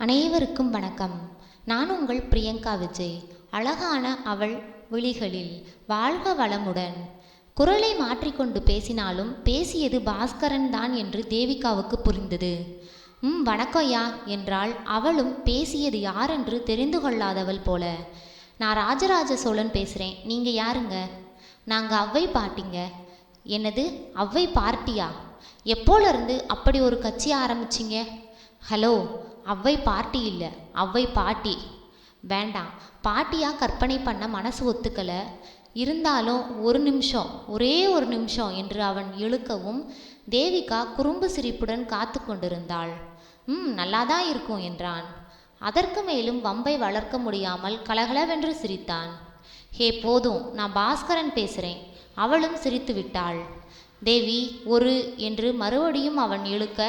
அனைவருக்கும் வணக்கம். நான் உங்கள் பிரியங்கா விஜய். அழகான அவள் விழிகளில் வாழ்க வளமுடன். குரலை மாற்றிக்கொண்டு பேசினாலும் பேசியது பாஸ்கரன் தான் என்று தேவிகாவுக்கு புரிந்தது. ம் வணக்கம் ஐயா என்றாள். அவளும் பேசியது யாரென்று தெரிந்து கொள்ளாதவள் போல. நான் ராஜராஜ சோழன் பேசுகிறேன் நீங்கள் யாருங்க? நாங்கள் அவ்வை பாட்டிங்க. என்னது? அவ்வை பார்ட்டியா? எப்போலேருந்து அப்படி ஒரு கட்சி ஆரம்பிச்சிங்க? ஹலோ அவ்வை பார்ட்டி இல்லை அவ்வை பாட்டி. வேண்டாம் பாட்டியாக கற்பனை பண்ண மனசு ஒத்துக்கலை. இருந்தாலும் ஒரு நிமிஷம் ஒரே ஒரு நிமிஷம் என்று அவன் இழுக்கவும் தேவிகா குறும்பு சிரிப்புடன் காத்து கொண்டிருந்தாள். ம் நல்லாதான் இருக்கும் என்றான். அதற்கு மேலும் வம்பை வளர்க்க முடியாமல் கலகலவென்று சிரித்தான். ஹே போதும் நான் பாஸ்கரன் பேசுகிறேன் அவளும் சிரித்து விட்டாள் தேவி ஒரு என்று மறுபடியும் அவன் இழுக்க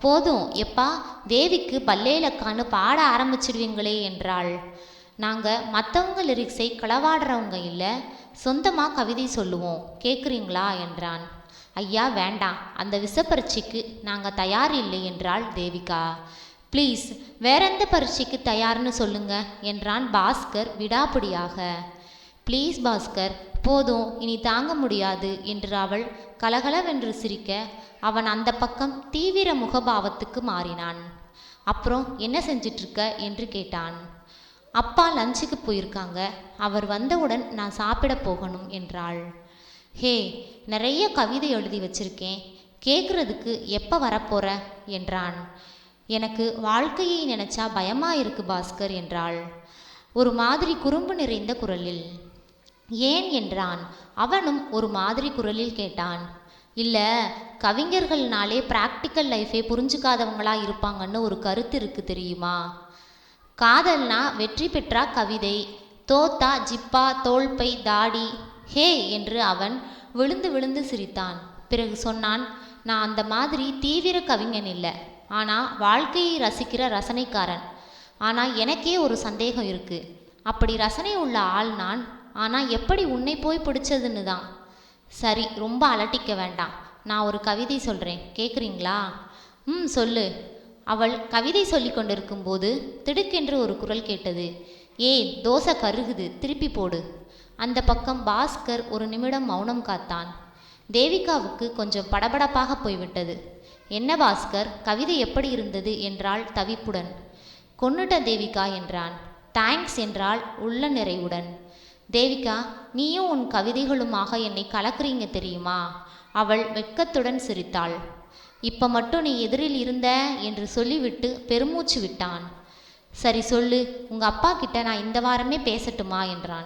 போதும். எப்பா தேவிக்கு பல்லேலக்கான்னு பாட ஆரம்பிச்சிடுவீங்களே என்றாள். நாங்கள் மற்றவங்க லிரிக்ஸை களவாடுறவங்க இல்லை சொந்தமாக கவிதை சொல்லுவோம். கேட்குறீங்களா என்றான். ஐயா வேண்டாம். அந்த விசப்பரீட்சைக்கு நாங்கள் தயார் இல்லை என்றாள் தேவிகா. ப்ளீஸ் வேற எந்த பரீட்சைக்கு தயார்னு சொல்லுங்க என்றான் பாஸ்கர் விடாப்பிடியாக. ப்ளீஸ் பாஸ்கர் போதும் இனி தாங்க முடியாது என்று அவள் கலகலவென்று சிரிக்க அவன் அந்த பக்கம் தீவிர முகபாவத்துக்கு மாறினான். அப்புறம் என்ன செஞ்சிட்ருக்க என்று கேட்டான். அப்பா லஞ்சுக்கு போயிருக்காங்க. அவர் வந்தவுடன் நான் சாப்பிட போகணும் என்றாள். ஹே நிறைய கவிதை எழுதி வச்சிருக்கேன். கேட்குறதுக்கு எப்போ வரப்போற? என்றான். எனக்கு வாழ்க்கையை நினைச்சா பயமா இருக்கு பாஸ்கர் என்றாள். ஒரு மாதிரி குறும்பு நிறைந்த குரலில். ஏன் என்றான். அவனும் ஒரு மாதிரி குரலில் கேட்டான். இல்லை கவிஞர்கள்னாலே ப்ராக்டிக்கல் லைஃபை புரிஞ்சுக்காதவங்களா இருப்பாங்கன்னு ஒரு கருத்து இருக்கு தெரியுமா? காதல்னா வெற்றி பெற்றா கவிதை. தோத்தா ஜிப்பா தோல்பை தாடி ஹே என்று அவன் விழுந்து விழுந்து சிரித்தான். பிறகு சொன்னான் நான் அந்த மாதிரி தீவிர கவிஞன் இல்லை. ஆனால் வாழ்க்கையை ரசிக்கிற ரசனைக்காரன். ஆனால் எனக்கே ஒரு சந்தேகம் இருக்கு. அப்படி ரசனை உள்ள ஆள் நான் ஆனால் எப்படி உன்னை போய் பிடிச்சதுன்னு தான். சரி ரொம்ப அலட்டிக்க வேண்டாம். நான் ஒரு கவிதை சொல்கிறேன் கேட்குறீங்களா ம் சொல்லு. அவள் கவிதை சொல்லி கொண்டிருக்கும்போது திடுக்கென்று ஒரு குரல் கேட்டது. ஏய் தோசை கருகுது. திருப்பி போடு. அந்த பக்கம் பாஸ்கர் ஒரு நிமிடம் மௌனம் காத்தான். தேவிகாவுக்கு கொஞ்சம் படபடப்பாக போய்விட்டது. என்ன பாஸ்கர் கவிதை எப்படி இருந்தது என்றாள் தவிப்புடன். கொன்னுட்ட தேவிகா என்றான். தேங்க்ஸ் என்றால் உள்ள நிறைவுடன். தேவிகா நீயும் உன் கவிதைகளுமாக என்னை கலக்குறீங்க தெரியுமா? அவள் வெட்கத்துடன் சிரித்தாள். இப்ப மட்டும் நீ எதிரில் இருந்த என்று சொல்லிவிட்டு பெருமூச்சு விட்டான். சரி சொல்லு உங்க அப்பா கிட்ட நான் இந்த வாரமே பேசட்டுமா? என்றான்.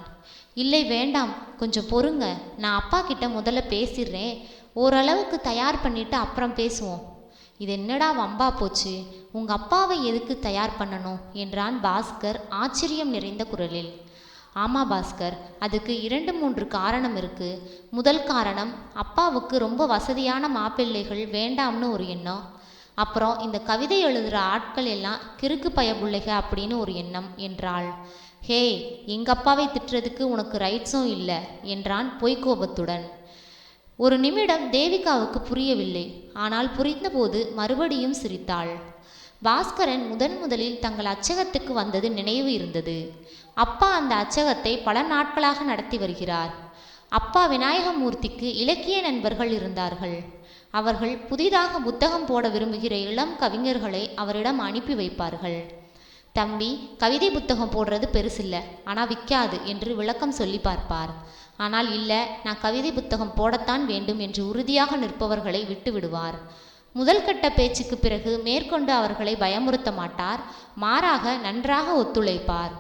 இல்லை வேண்டாம் கொஞ்சம் பொறுங்க. நான் அப்பா கிட்ட முதல்ல பேசிடுறேன். ஓரளவுக்கு தயார் பண்ணிட்டு அப்புறம் பேசுவோம். இது என்னடா வம்பா போச்சு? உங்க அப்பாவை எதுக்கு தயார் பண்ணணும்? என்றான் பாஸ்கர் ஆச்சரியம் நிறைந்த குரலில். ஆமா பாஸ்கர் அதுக்கு இரண்டு மூன்று காரணம் இருக்கு. முதல் காரணம் அப்பாவுக்கு ரொம்ப வசதியான மாப்பிள்ளைகள் வேண்டாம்னு ஒரு எண்ணம். அப்புறம் இந்த கவிதை எழுதுகிற ஆட்கள் எல்லாம் கிறுக்கு பயபுள்ளைக அப்படின்னு ஒரு எண்ணம் என்றாள். ஹே எங்க அப்பாவை திட்டுறதுக்கு உனக்கு ரைட்ஸும் இல்லை என்றான் பொய்க்கோபத்துடன். ஒரு நிமிடம் தேவிகாவுக்கு புரியவில்லை. ஆனால் புரிந்தபோது மறுபடியும் சிரித்தாள். பாஸ்கரன் முதன் முதலில் தங்கள் அச்சகத்துக்கு வந்தது நினைவு இருந்தது. அப்பா அந்த அச்சகத்தை பல நாட்களாக நடத்தி வருகிறார். அப்பா விநாயகமூர்த்திக்கு இலக்கிய நண்பர்கள் இருந்தார்கள். அவர்கள் புதிதாக புத்தகம் போட விரும்புகிற இளம் கவிஞர்களை அவரிடம் அனுப்பி வைப்பார்கள். தம்பி கவிதை புத்தகம் போடுறது பெருசில்ல ஆனால் விற்காது என்று விளக்கம் சொல்லி பார்ப்பார். ஆனால் இல்லை நான் கவிதை புத்தகம் போடத்தான் வேண்டும் என்று உறுதியாக நிற்பவர்களை விட்டு விடுவார் முதல் கட்ட பேச்சுக்கு பிறகு மேற்கொண்டு அவர்களை பயமுறுத்த மாட்டார் மாறாக நன்றாக ஒத்துழைப்பார்.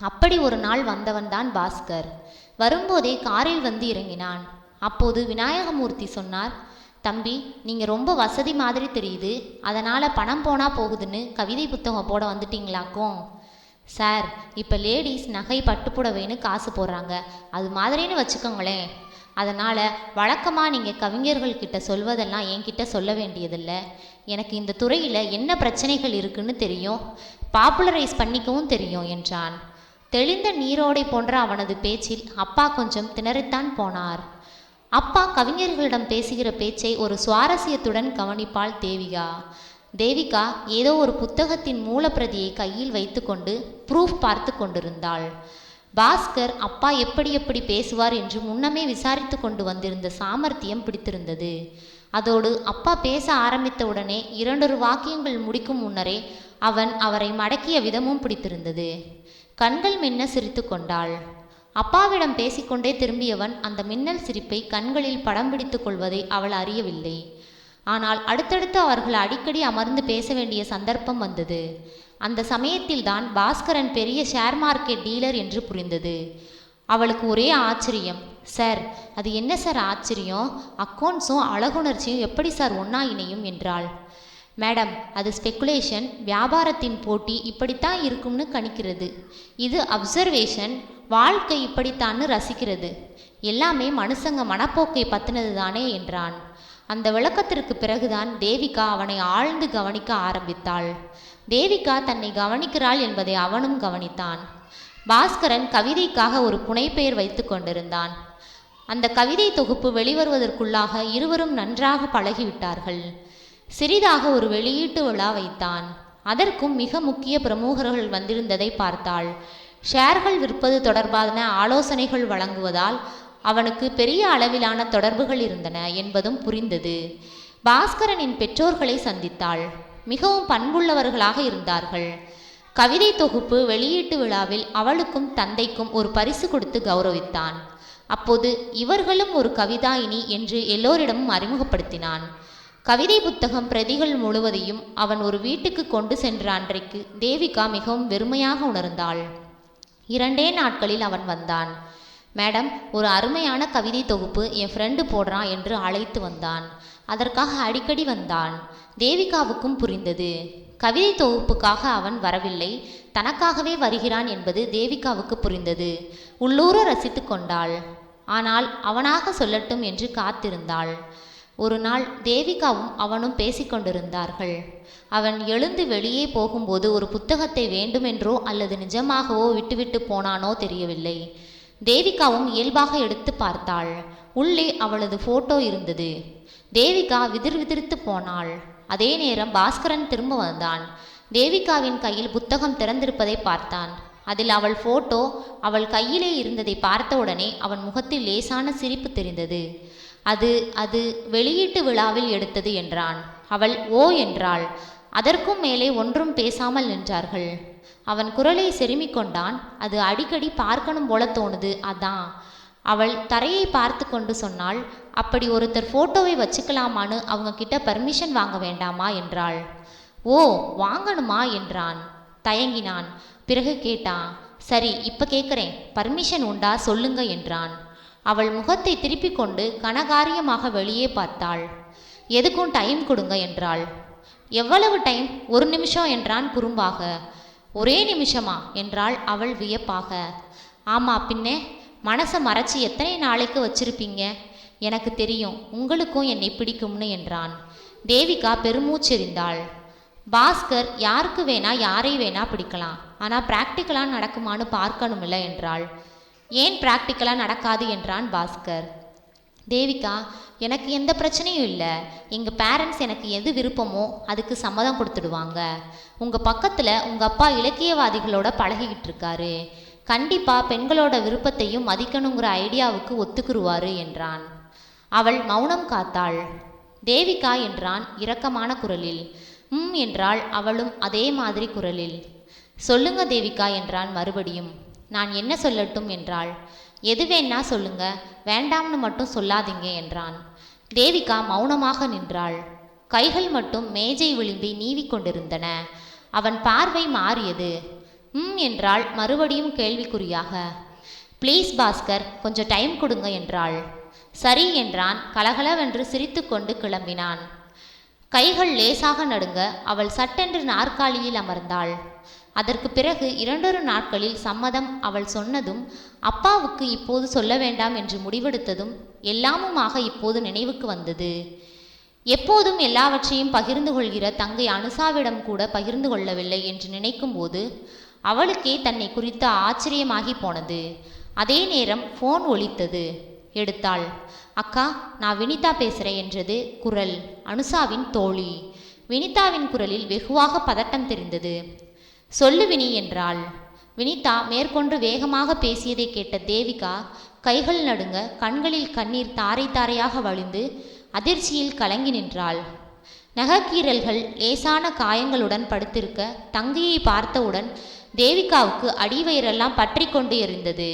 அப்படி ஒரு நாள் வந்தவன்தான் பாஸ்கர். வரும்போதே காரில் வந்து இறங்கினான். அப்போது விநாயகமூர்த்தி சொன்னார் தம்பி நீங்கள் ரொம்ப வசதி மாதிரி தெரியுது. அதனால் பணம் போனால் போகுதுன்னு கவிதை புத்தகம் போட வந்துட்டீங்களாக்கும் சார் இப்போ லேடிஸ் நகை பட்டுப்புடவைன்னு காசு போடுறாங்க. அது மாதிரின்னு வச்சுக்கோங்களேன். அதனால் வழக்கமாக நீங்கள் கவிஞர்கள்கிட்ட சொல்வதெல்லாம் என்கிட்ட சொல்ல வேண்டியதில்லை. எனக்கு இந்த துறையில் என்ன பிரச்சனைகள் இருக்குன்னு தெரியும். பாப்புலரைஸ் பண்ணிக்கவும் தெரியும் என்றான். தெளிந்த நீரோடை போன்ற அவனது பேச்சில் அப்பா கொஞ்சம் திணறித்தான் போனார். அப்பா கவிஞர்களிடம் பேசுகிற பேச்சை ஒரு சுவாரஸ்யத்துடன் கவனிப்பாள் தேவிகா. தேவிகா ஏதோ ஒரு புத்தகத்தின் மூலப்பிரதியை கையில் வைத்துக்கொண்டு ப்ரூஃப் பார்த்து கொண்டிருந்தாள். பாஸ்கர் அப்பா எப்படி எப்படி பேசுவார் என்று முன்னமே விசாரித்து கொண்டு வந்திருந்த சாமர்த்தியம் பிடித்திருந்தது. அதோடு அப்பா பேச ஆரம்பித்த உடனே இரண்டொரு வாக்கியங்கள் முடிக்கும் முன்னரே அவன் அவரை மடக்கிய விதமும் பிடித்திருந்தது. கண்கள் மின்ன சிரித்து கொண்டாள். அப்பாவிடம் பேசிக்கொண்டே திரும்பியவன் அந்த மின்னல் சிரிப்பை கண்களில் படம் பிடித்துக் கொள்வதை அவள் அறியவில்லை. ஆனால் அடுத்தடுத்து அவர்கள் அடிக்கடி அமர்ந்து பேச வேண்டிய சந்தர்ப்பம் வந்தது. அந்த சமயத்தில்தான் பாஸ்கரன் பெரிய ஷேர் மார்க்கெட் டீலர் என்று புரிந்தது. அவளுக்கு ஒரே ஆச்சரியம் சார் அது என்ன சார் ஆச்சரியம்? அக்கௌண்ட்ஸும் அழகுணர்ச்சியும் எப்படி சார் ஒன்றா இணையும்? என்றாள். மேடம் அது ஸ்பெக்குலேஷன் வியாபாரத்தின் போட்டி இப்படித்தான் இருக்கும்னு கணிக்கிறது. இது அப்சர்வேஷன் வாழ்க்கை இப்படித்தான்னு ரசிக்கிறது. எல்லாமே மனுஷங்க மனப்போக்கை பத்தினது தானே என்றான். அந்த விளக்கத்திற்கு பிறகுதான் தேவிகா அவனை ஆழ்ந்து கவனிக்க ஆரம்பித்தாள். தேவிகா தன்னை கவனிக்கிறாள் என்பதை அவனும் கவனித்தான். பாஸ்கரன் கவிதைக்காக ஒரு புனைப்பெயர் வைத்து கொண்டிருந்தான். அந்த கவிதை தொகுப்பு வெளிவருவதற்குள்ளாக இருவரும் நன்றாக பழகிவிட்டார்கள். சிறிதாக ஒரு வெளியீட்டு விழா வைத்தான். அதற்கும் மிக முக்கிய பிரமுகர்கள் வந்திருந்ததை பார்த்தாள். ஷேர்கள் விற்பது தொடர்பான ஆலோசனைகள் வழங்குவதால் அவனுக்கு பெரிய அளவிலான தொடர்புகள் இருந்தன என்பதும் புரிந்தது. பாஸ்கரனின் பெற்றோர்களை சந்தித்தாள். மிகவும் பண்புள்ளவர்களாக இருந்தார்கள். கவிதை தொகுப்பு வெளியீட்டு விழாவில் அவளுக்கும் தந்தைக்கும் ஒரு பரிசு கொடுத்து கௌரவித்தான். அப்போது இவர்களும் ஒரு கவிதாயினி என்று எல்லோரிடமும் அறிமுகப்படுத்தினான். கவிதை புத்தகம் பிரதிகள் முழுவதையும் அவன் ஒரு வீட்டுக்கு கொண்டு சென்ற அன்றைக்கு தேவிகா மிகவும் வெறுமையாக உணர்ந்தாள். இரண்டே நாட்களில் அவன் வந்தான். மேடம் ஒரு அருமையான கவிதை தொகுப்பு என் ஃப்ரெண்டு போடுறான் என்று அழைத்து வந்தான். அதற்காக அடிக்கடி வந்தான். தேவிகாவுக்கும் புரிந்தது. கவிதை தொகுப்புக்காக அவன் வரவில்லை. தனக்காகவே வருகிறான் என்பது தேவிகாவுக்கு புரிந்தது. உள்ளூர ரசித்து கொண்டாள். ஆனால் அவனாக சொல்லட்டும் என்று காத்திருந்தாள். ஒரு நாள் தேவிகாவும் அவனும் பேசிக்கொண்டிருந்தார்கள் அவன் எழுந்து வெளியே போகும்போது ஒரு புத்தகத்தை வேண்டுமென்றோ அல்லது நிஜமாகவோ விட்டுவிட்டு போனானோ தெரியவில்லை. தேவிகாவும் இயல்பாக எடுத்து பார்த்தாள். உள்ளே அவளது போட்டோ இருந்தது. தேவிகா விதிர் விதிர்த்து போனாள். அதே நேரம் பாஸ்கரன் திரும்ப வந்தான். தேவிகாவின் கையில் புத்தகம் திறந்திருப்பதை பார்த்தான். அதில் அவள் போட்டோ அவள் கையிலே இருந்ததை பார்த்தவுடனே அவன் முகத்தில் லேசான சிரிப்பு தெரிந்தது. அது அது வெளியீட்டு விழாவில் எடுத்தது என்றான். அவள் ஓ என்றாள். அதற்கும் மேலே ஒன்றும் பேசாமல் நின்றார்கள். அவன் குரலை செருமிக் கொண்டான். அது அடிக்கடி பார்க்கணும் போல தோணுது. அதான். அவள் தரையை பார்த்து கொண்டு சொன்னாள் அப்படி ஒருத்தர் ஃபோட்டோவை வச்சுக்கலாமான்னு அவங்க கிட்ட பர்மிஷன் வாங்க வேண்டாமா? என்றாள். ஓ வாங்கணுமா? என்றான். தயங்கினான். பிறகு கேட்டான். சரி இப்போ கேட்குறேன் பர்மிஷன் உண்டா? சொல்லுங்க என்றான். அவள் முகத்தை திருப்பிக் கொண்டு கனகாரியமாக வெளியே பார்த்தாள். எதுக்கும் டைம் கொடுங்க என்றாள். எவ்வளவு டைம் ஒரு நிமிஷம் என்றான் குறும்பாக. ஒரே நிமிஷமா என்றாள் அவள் வியப்பாக. ஆமா பின்னே மனசை மறைச்சி எத்தனை நாளைக்கு வச்சிருப்பீங்க? எனக்கு தெரியும் உங்களுக்கும் என்னை பிடிக்கும்னு என்றான். தேவிகா பெருமூச்செறிந்தாள். பாஸ்கர் யாருக்கு வேணா யாரை வேணா பிடிக்கலாம். ஆனால் ப்ராக்டிக்கலாக நடக்குமான்னு பார்க்கணுமில்ல என்றாள். ஏன் ப்ராக்டிக்கலாக நடக்காது என்றான் பாஸ்கர். தேவிகா எனக்கு எந்த பிரச்சனையும் இல்லை. எங்கள் பேரண்ட்ஸ் எனக்கு எது விருப்பமோ அதுக்கு சம்மதம் கொடுத்துடுவாங்க. உங்கள் பக்கத்தில் உங்கள் அப்பா இலக்கியவாதிகளோட பழகிக்கிட்டு இருக்காரு. கண்டிப்பாக பெண்களோட விருப்பத்தையும் மதிக்கணுங்கிற ஐடியாவுக்கு ஒத்துக்குருவாரு என்றான். அவள் மௌனம் காத்தாள். தேவிகா என்றான் இரக்கமான குரலில். ம் என்றாள் அவளும் அதே மாதிரி குரலில். சொல்லுங்க தேவிகா என்றான் மறுபடியும். நான் என்ன சொல்லட்டும் என்றாள். எது வேணா சொல்லுங்க. வேண்டாம்னு மட்டும் சொல்லாதீங்க என்றான். தேவிகா மௌனமாக நின்றாள். கைகள் மட்டும் மேஜை விளிம்பை நீவிக் கொண்டிருந்தன. அவன் பார்வை மாறியது. ம் என்றாள் மறுபடியும் கேள்விக்குறியாக. ப்ளீஸ் பாஸ்கர் கொஞ்சம் டைம் கொடுங்க என்றாள். சரி என்றான். கலகலவென்று சிரித்துக்கொண்டு கிளம்பினான். கைகள் லேசாக நடுங்க அவள் சட்டென்று நாற்காலியில் அமர்ந்தாள். அதற்கு பிறகு இரண்டொரு நாட்களில் சம்மதம் அவள் சொன்னதும் அப்பாவுக்கு இப்போது சொல்ல வேண்டாம் என்று முடிவெடுத்ததும் எல்லாமுமாக இப்போது நினைவுக்கு வந்தது. எப்போதும் எல்லாவற்றையும் பகிர்ந்து கொள்கிற தங்கை அனுசாவிடம் கூட பகிர்ந்து கொள்ளவில்லை என்று நினைக்கும்போது அவளுக்கே தன்னை குறித்த ஆச்சரியமாகி போனது. அதே நேரம் ஃபோன் ஒலித்தது. எடுத்தாள். அக்கா நான் வினிதா பேசுகிறேன் என்றது குரல். அனுசாவின் தோழி. வினிதாவின் குரலில் வெகுவாக பதட்டம் தெரிந்தது. சொல்லு வினி என்றாள். வினிதா மேற்கொண்டு வேகமாக பேசியதை கேட்ட தேவிகா கைகள் நடுங்க கண்களில் கண்ணீர் தாரை தாரையாக வழிந்து அதிர்ச்சியில் கலங்கி நின்றாள். நகக்கீரல்கள் லேசான காயங்களுடன் படுத்திருக்க தங்கையை பார்த்தவுடன் தேவிகாவுக்கு அடிவயிறெல்லாம் பற்றி கொண்டு எறிந்தது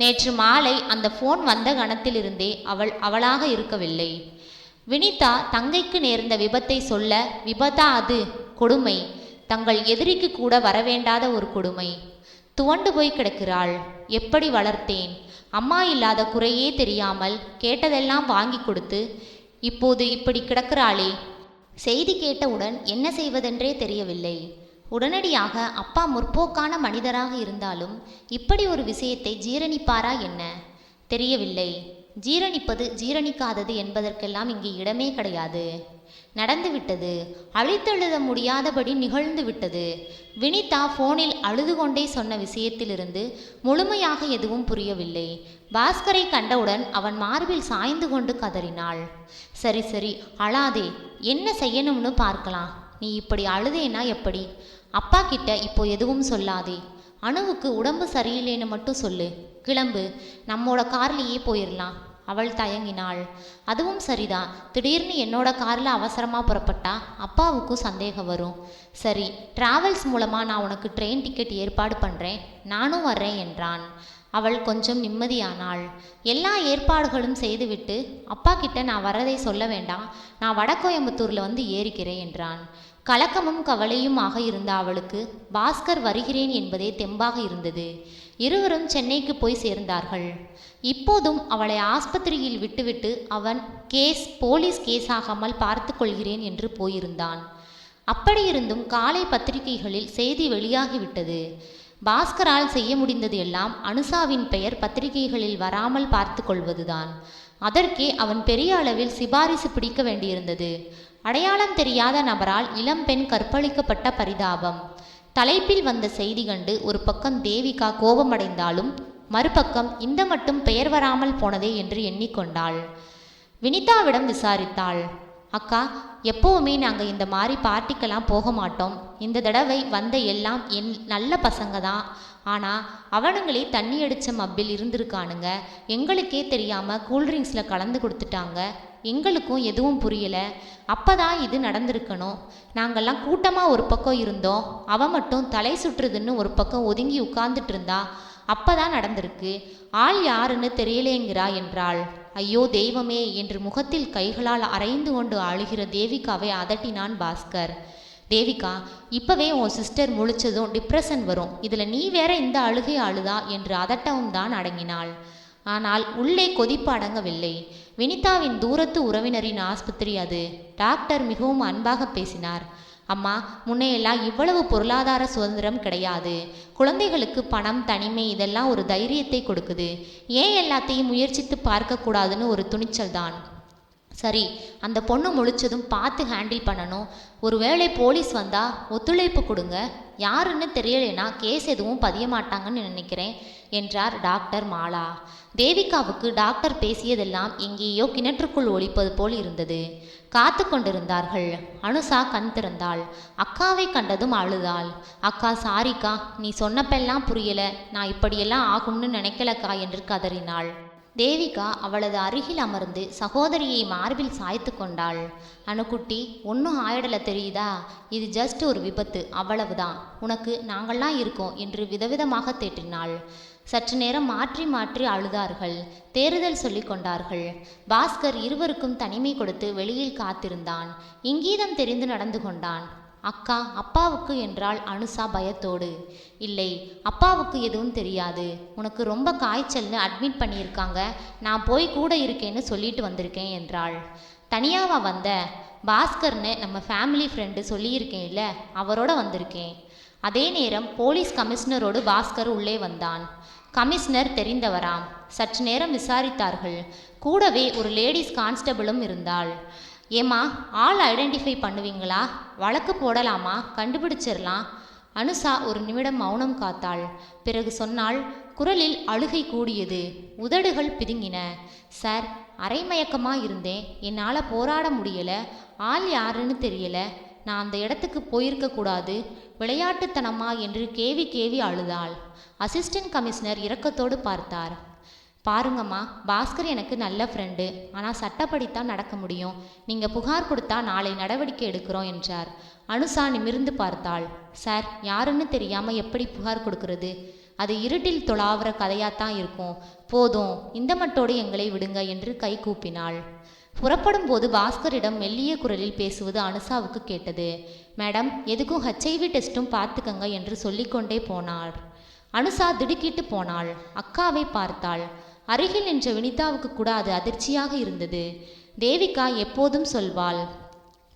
நேற்று மாலை அந்த ஃபோன் வந்த கணத்திலிருந்தே அவள் அவளாக இருக்கவில்லை. வினிதா தங்கைக்கு நேர்ந்த விபத்தை சொல்ல விபத்தா அது? கொடுமை. தங்கள் எதிரிக்கு கூட வரவேண்டாத ஒரு கொடுமை. துவண்டு போய் கிடக்கிறாள். எப்படி வளர்த்தேன்? அம்மா இல்லாத குறையே தெரியாமல் கேட்டதெல்லாம் வாங்கி கொடுத்து இப்போது இப்படி கிடக்கிறாளே? செய்தி கேட்டவுடன் என்ன செய்வதென்றே தெரியவில்லை. உடனடியாக அப்பா முற்போக்கான மனிதராக இருந்தாலும் இப்படி ஒரு விஷயத்தை ஜீரணிப்பாரா என்ன? தெரியவில்லை. ஜீரணிப்பது ஜீரணிக்காதது என்பதற்கெல்லாம் இங்கே இடமே கிடையாது. நடந்துவிட்டது அழித்தெழுத முடியாதபடி நிகழ்ந்து விட்டது. வினிதா ஃபோனில் அழுது கொண்டே சொன்ன விஷயத்திலிருந்து முழுமையாக எதுவும் புரியவில்லை. பாஸ்கரை கண்டவுடன் அவன் மார்பில் சாய்ந்து கொண்டு கதறினாள். சரி சரி அழாதே என்ன செய்யணும்னு பார்க்கலாம். நீ இப்படி அழுதேனா எப்படி? அப்பா கிட்ட இப்போ எதுவும் சொல்லாதே. அணுவுக்கு உடம்பு சரியில்லைன்னு மட்டும் சொல்லு. கிளம்பு. நம்மோட கார்லேயே போயிடலாம் அவள் தயங்கினாள். அதுவும் சரிதான். திடீர்னு என்னோட காரில் அவசரமாக புறப்பட்டா அப்பாவுக்கும் சந்தேகம் வரும். சரி டிராவல்ஸ் மூலமாக நான் உனக்கு ட்ரெயின் டிக்கெட் ஏற்பாடு பண்ணுறேன் நானும் வர்றேன் என்றான். அவள் கொஞ்சம் நிம்மதியானாள். எல்லா ஏற்பாடுகளும் செய்துவிட்டு அப்பா கிட்ட நான் வரதை சொல்ல வேண்டாம். நான் வடகோயம்புத்தூரில் வந்து ஏறிக்கிறேன் என்றான். கலக்கமும் கவலையுமாக இருந்த அவளுக்கு பாஸ்கர் வருகிறேன் என்பதே தெம்பாக இருந்தது. இருவரும் சென்னைக்கு போய் சேர்ந்தார்கள். இப்போதும் அவளை ஆஸ்பத்திரியில் விட்டுவிட்டு அவன் கேஸ் போலீஸ் கேஸ் ஆகாமல் பார்த்து கொள்கிறேன் என்று போயிருந்தான். அப்படியிருந்தும் காலை பத்திரிகைகளில் செய்தி வெளியாகிவிட்டது. பாஸ்கரால் செய்ய முடிந்தது எல்லாம் அனுசாவின் பெயர் பத்திரிகைகளில் வராமல் பார்த்து கொள்வதுதான். அதற்கே அவன் பெரிய அளவில் சிபாரிசு பிடிக்க வேண்டியிருந்தது. அடையாளம் தெரியாத நபரால் இளம்பெண் கற்பழிக்கப்பட்ட பரிதாபம். தலைப்பில் வந்த செய்தி கண்டு ஒரு பக்கம் தேவிகா கோபமடைந்தாலும் மறுபக்கம் இந்த மட்டும் பெயர் வராமல் போனதே என்று எண்ணிக்கொண்டாள். வினிதாவிடம் விசாரித்தாள். அக்கா எப்போவுமே நாங்கள் இந்த மாதிரி பார்ட்டிக்கெல்லாம் போக மாட்டோம். இந்த தடவை வந்த எல்லாம் என் நல்ல பசங்க தான். ஆனால் அவனுங்களே தண்ணி அடித்த மப்பில் இருந்திருக்கானுங்க. எங்களுக்கே தெரியாமல் கூல்ட்ரிங்க்ஸில் கலந்து கொடுத்துட்டாங்க. எங்களுக்கும் எதுவும் புரியலை. அப்போ தான் இது நடந்திருக்கணும். நாங்கள்லாம் கூட்டமாக ஒரு பக்கம் இருந்தோம். அவன் மட்டும் தலை சுற்றுதுன்னு ஒரு பக்கம் ஒதுங்கி உட்கார்ந்துட்டு இருந்தா அப்பதான் நடந்திருக்கு. ஆள் யாருன்னு தெரியலேங்கிறா என்றாள். ஐயோ தெய்வமே என்று முகத்தில் கைகளால் அரைந்து கொண்டு அழுகிற தேவிகாவை அதட்டினான் பாஸ்கர். தேவிகா இப்பவே உன் சிஸ்டர் முழிச்சதும் டிப்ரெஷன் வரும். இதில் நீ வேற இந்த அழுகை அழுதா என்று அதட்டவும் தான் அடங்கினாள். ஆனால் உள்ளே கொதிப்பு அடங்கவில்லை. வினிதாவின் தூரத்து உறவினரின் ஆஸ்பத்திரி அது. டாக்டர் மிகவும் அன்பாக பேசினார். அம்மா முன்னையெல்லாம் இவ்வளவு பொருளாதார சுதந்திரம் கிடையாது. குழந்தைகளுக்கு பணம் தனிமை இதெல்லாம் ஒரு தைரியத்தை கொடுக்குது. ஏன் எல்லாத்தையும் முயற்சித்து பார்க்கக்கூடாதுன்னு ஒரு துணிச்சல் தான் சரி அந்த பொண்ணு முழிச்சதும் பார்த்து ஹேண்டில் பண்ணணும். ஒருவேளை போலீஸ் வந்தா ஒத்துழைப்பு கொடுங்க. யாருன்னு தெரியலைன்னா கேஸ் எதுவும் பதிய மாட்டாங்கன்னு நினைக்கிறேன் என்றார் டாக்டர் மாலா. தேவிகாவுக்கு டாக்டர் பேசியதெல்லாம் எங்கேயோ கிணற்றுக்குள் ஒழிப்பது போல் இருந்தது. காத்து கொண்டிருந்தார்கள். அனுசா கண் திறந்தாள். அக்காவை கண்டதும் அழுதாள். அக்கா சாரிக்கா நீ சொன்னப்பெல்லாம் புரியல. நான் இப்படியெல்லாம் ஆகும்னு நினைக்கலக்கா என்று கதறினாள். தேவிகா அவளது அருகில் அமர்ந்து சகோதரியை மார்பில் சாய்த்து கொண்டாள். அணுக்குட்டி ஒன்றும் ஆயிடல தெரியுதா? இது ஜஸ்ட் ஒரு விபத்து. அவ்வளவுதான். உனக்கு நாங்கள்லாம் இருக்கோம் என்று விதவிதமாக தேற்றினாள். சற்று நேரம் மாற்றி மாற்றி அழுதார்கள். தேறுதல் சொல்லிக் கொண்டார்கள். பாஸ்கர் இருவருக்கும் தனிமை கொடுத்து வெளியில் காத்திருந்தான். இங்கீதம் தெரிந்து நடந்து கொண்டான். அக்கா அப்பாவுக்கு என்றாள் அனுசா பயத்தோடு. இல்லை அப்பாவுக்கு எதுவும் தெரியாது. உனக்கு ரொம்ப காய்ச்சல்னு அட்மிட் பண்ணியிருக்காங்க. நான் போய் கூட இருக்கேன்னு சொல்லிட்டு வந்திருக்கேன் என்றாள். தனியாவா வந்த? பாஸ்கர்னு நம்ம ஃபேமிலி ஃப்ரெண்டு சொல்லியிருக்கேன்ல அவரோட வந்திருக்கேன். அதே நேரம் போலீஸ் கமிஷனரோடு பாஸ்கர் உள்ளே வந்தான். கமிஷனர் தெரிந்தவராம். சற்று நேரம் விசாரித்தார்கள். கூடவே ஒரு லேடிஸ் கான்ஸ்டபிளும் இருந்தாள். ஏம்மா ஆள் ஐடென்டிஃபை பண்ணுவீங்களா? வழக்கு போடலாமா? கண்டுபிடிச்சிடலாம் அனுசா ஒரு நிமிடம் மௌனம் காத்தாள். பிறகு சொன்னாள் குரலில் அழுகை கூடியது. உதடுகள் பிதுங்கின. சார் அரைமயக்கமா இருந்தேன். என்னால் போராட முடியல. ஆள் யாருன்னு தெரியல. நான் அந்த இடத்துக்கு போயிருக்க கூடாது. விளையாட்டுத்தனமா? என்று கேவி கேவி அழுதாள். அசிஸ்டன்ட் கமிஷனர் இரக்கத்தோடு பார்த்தார். பாருங்கம்மா பாஸ்கர் எனக்கு நல்ல ஃப்ரெண்டு ஆனால் சட்டப்படித்தான் நடக்க முடியும். நீங்கள் புகார் கொடுத்தா நாளை நடவடிக்கை எடுக்கிறோம் என்றார். அனுசா நிமிர்ந்து பார்த்தாள். சார் யாருன்னு தெரியாமல் எப்படி புகார் கொடுக்கறது? அது இருட்டில் தொலாவுற கதையாத்தான் இருக்கும். போதும் இந்த மட்டோடு எங்களை விடுங்க என்று கை கூப்பினாள். புறப்படும் போது பாஸ்கரிடம் மெல்லிய குரலில் பேசுவது அனுசாவுக்கு கேட்டது. மேடம் எதுக்கும் ஹெச்ஐவி டெஸ்ட்டும் பார்த்துக்கங்க என்று சொல்லிக்கொண்டே போனார். அனுசா திடுக்கிட்டு போனாள். அக்காவை பார்த்தாள். அருகில் நின்ற வினிதாவுக்கு கூட அது அதிர்ச்சியாக இருந்தது. தேவிகா எப்போதும் சொல்வாள்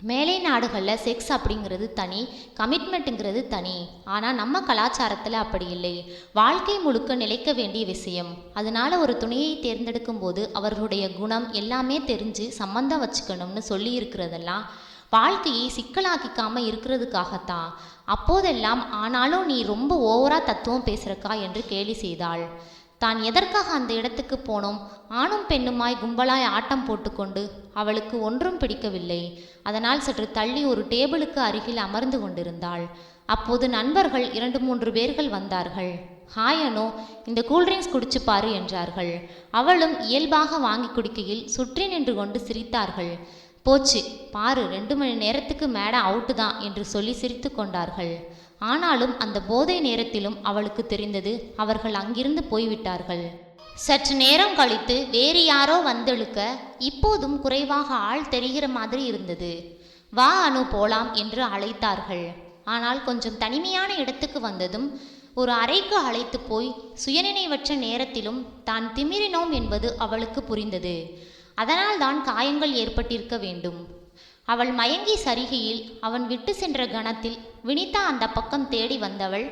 மேலை நாடுகளில் செக்ஸ் அப்படிங்கிறது தனி கமிட்மெண்ட்டுங்கிறது தனி. ஆனால் நம்ம கலாச்சாரத்தில் அப்படி இல்லை. வாழ்க்கை முழுக்க நிலைக்க வேண்டிய விஷயம். அதனால ஒரு துணையை தேர்ந்தெடுக்கும் போது அவர்களுடைய குணம் எல்லாமே தெரிஞ்சு சம்மந்தம் வச்சுக்கணும்னு சொல்லி இருக்கிறதெல்லாம் வாழ்க்கையை சிக்கலாக்கிக்காமல் இருக்கிறதுக்காகத்தான். அப்போதெல்லாம் ஆனாலும் நீ ரொம்ப ஓவரா தத்துவம் பேசுகிறக்கா என்று கேலி செய்தாள். தான் எதற்காக அந்த இடத்துக்கு போனோம்? ஆணும் பெண்ணுமாய் கும்பலாய் ஆட்டம் போட்டுக்கொண்டு அவளுக்கு ஒன்றும் பிடிக்கவில்லை. அதனால் சற்று தள்ளி ஒரு டேபிளுக்கு அருகில் அமர்ந்து கொண்டிருந்தாள். அப்போது நண்பர்கள் இரண்டு மூன்று பேர்கள் வந்தார்கள். ஹாய் அனு இந்த கூல்ட்ரிங்க்ஸ் குடிச்சு பாரு என்றார்கள். அவளும் இயல்பாக வாங்கி குடிக்கையில் சுற்றி நின்று கொண்டு சிரித்தார்கள். போச்சு பாரு ரெண்டு மணி நேரத்துக்கு மேடம் அவுட்டு தான் என்று சொல்லி சிரித்து கொண்டார்கள். ஆனாலும் அந்த போதை நேரத்திலும் அவளுக்கு தெரிந்தது அவர்கள் அங்கிருந்து போய்விட்டார்கள். சற்று நேரம் கழித்து வேறு யாரோ வந்தெழுக்க இப்போதும் குறைவாக ஆள் தெரிகிற மாதிரி இருந்தது. வா அனு போலாம் என்று அழைத்தார்கள். ஆனால் கொஞ்சம் தனிமையான இடத்துக்கு வந்ததும் ஒரு அறைக்கு அழைத்து போய் சுயநினைவற்ற நேரத்திலும் தான் திமிரினோம் என்பது அவளுக்கு புரிந்தது. அதனால் தான் காயங்கள் ஏற்பட்டிருக்க வேண்டும். அவள் மயங்கி சரிகையில் அவன் விட்டு சென்ற கணத்தில் வினிதா அந்த பக்கம் தேடி வந்தவள்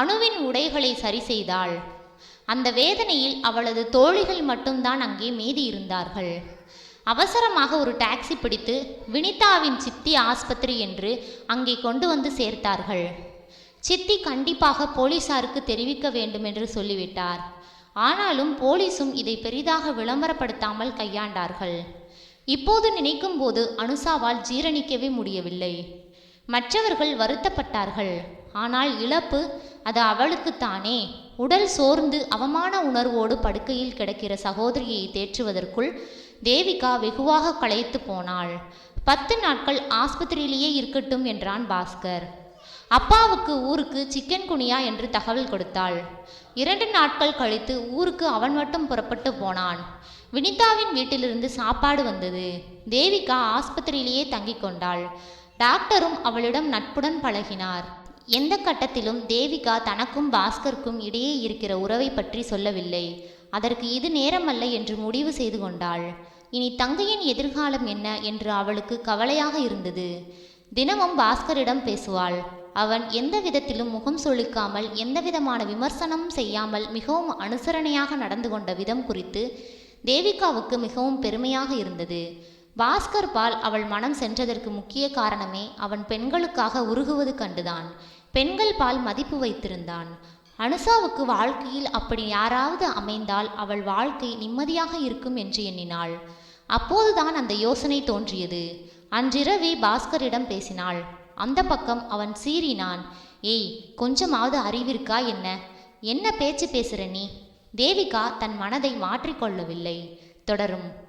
அணுவின் உடைகளை சரி செய்தாள். அந்த வேதனையில் அவளது தோழிகள் மட்டும்தான் அங்கே மீதி இருந்தார்கள். அவசரமாக ஒரு டாக்ஸி பிடித்து வினிதாவின் சித்தி ஆஸ்பத்திரி என்று அங்கே கொண்டு வந்து சேர்த்தார்கள். சித்தி கண்டிப்பாக போலீசாருக்கு தெரிவிக்க வேண்டும் என்று சொல்லிவிட்டார். ஆனாலும் போலீசும் இதை பெரிதாக விளம்பரப்படுத்தாமல் கையாண்டார்கள். இப்போது நினைக்கும் போது அனுசாவால் ஜீரணிக்கவே முடியவில்லை. மற்றவர்கள் வருத்தப்பட்டார்கள். ஆனால் இழப்பு அது அவளுக்குத்தானே உடல் சோர்ந்து அவமான உணர்வோடு படுக்கையில் கிடக்கிற சகோதரியை தேற்றுவதற்குள் தேவிகா வெகுவாக களைத்து போனாள். பத்து நாட்கள் ஆஸ்பத்திரியிலேயே இருக்கட்டும் என்றான் பாஸ்கர். அப்பாவுக்கு ஊருக்கு சிக்கன் குனியா என்று தகவல் கொடுத்தாள். இரண்டு நாட்கள் கழித்து ஊருக்கு அவன் மட்டும் புறப்பட்டு போனான். வினிதாவின் வீட்டிலிருந்து சாப்பாடு வந்தது. தேவிகா ஆஸ்பத்திரியிலேயே தங்கிக் கொண்டாள். டாக்டரும் அவளிடம் நட்புடன் பழகினார். எந்த கட்டத்திலும் தேவிகா தனக்கும் பாஸ்கருக்கும் இடையே இருக்கிற உறவை பற்றி சொல்லவில்லை. அதற்கு இது நேரமல்ல என்று முடிவு செய்து கொண்டாள். இனி தங்கையின் எதிர்காலம் என்ன என்று அவளுக்கு கவலையாக இருந்தது. தினமும் பாஸ்கரிடம் பேசுவாள். அவன் எந்த விதத்திலும் முகம் சொலிக்காமல் எந்த விதமான செய்யாமல் மிகவும் அனுசரணையாக நடந்து கொண்ட விதம் குறித்து தேவிகாவுக்கு மிகவும் பெருமையாக இருந்தது. பாஸ்கர் பால் அவள் மனம் சென்றதற்கு முக்கிய காரணமே அவன் பெண்களுக்காக உருகுவது கண்டுதான். பெண்கள் பால் மதிப்பு வைத்திருந்தான். அனுசாவுக்கு வாழ்க்கையில் அப்படி யாராவது அமைந்தால் அவள் வாழ்க்கை நிம்மதியாக இருக்கும் என்று எண்ணினாள். அப்போதுதான் அந்த யோசனை தோன்றியது. அன்றிரவே பாஸ்கரிடம் பேசினாள். அந்த பக்கம் அவன் சீறினான். ஏய் கொஞ்சமாவது அறிவிருக்கா என்ன? என்ன பேச்சு பேசுற நீ? தேவிகா தன் மனதை மாற்றிக்கொள்ளவில்லை. தொடரும்.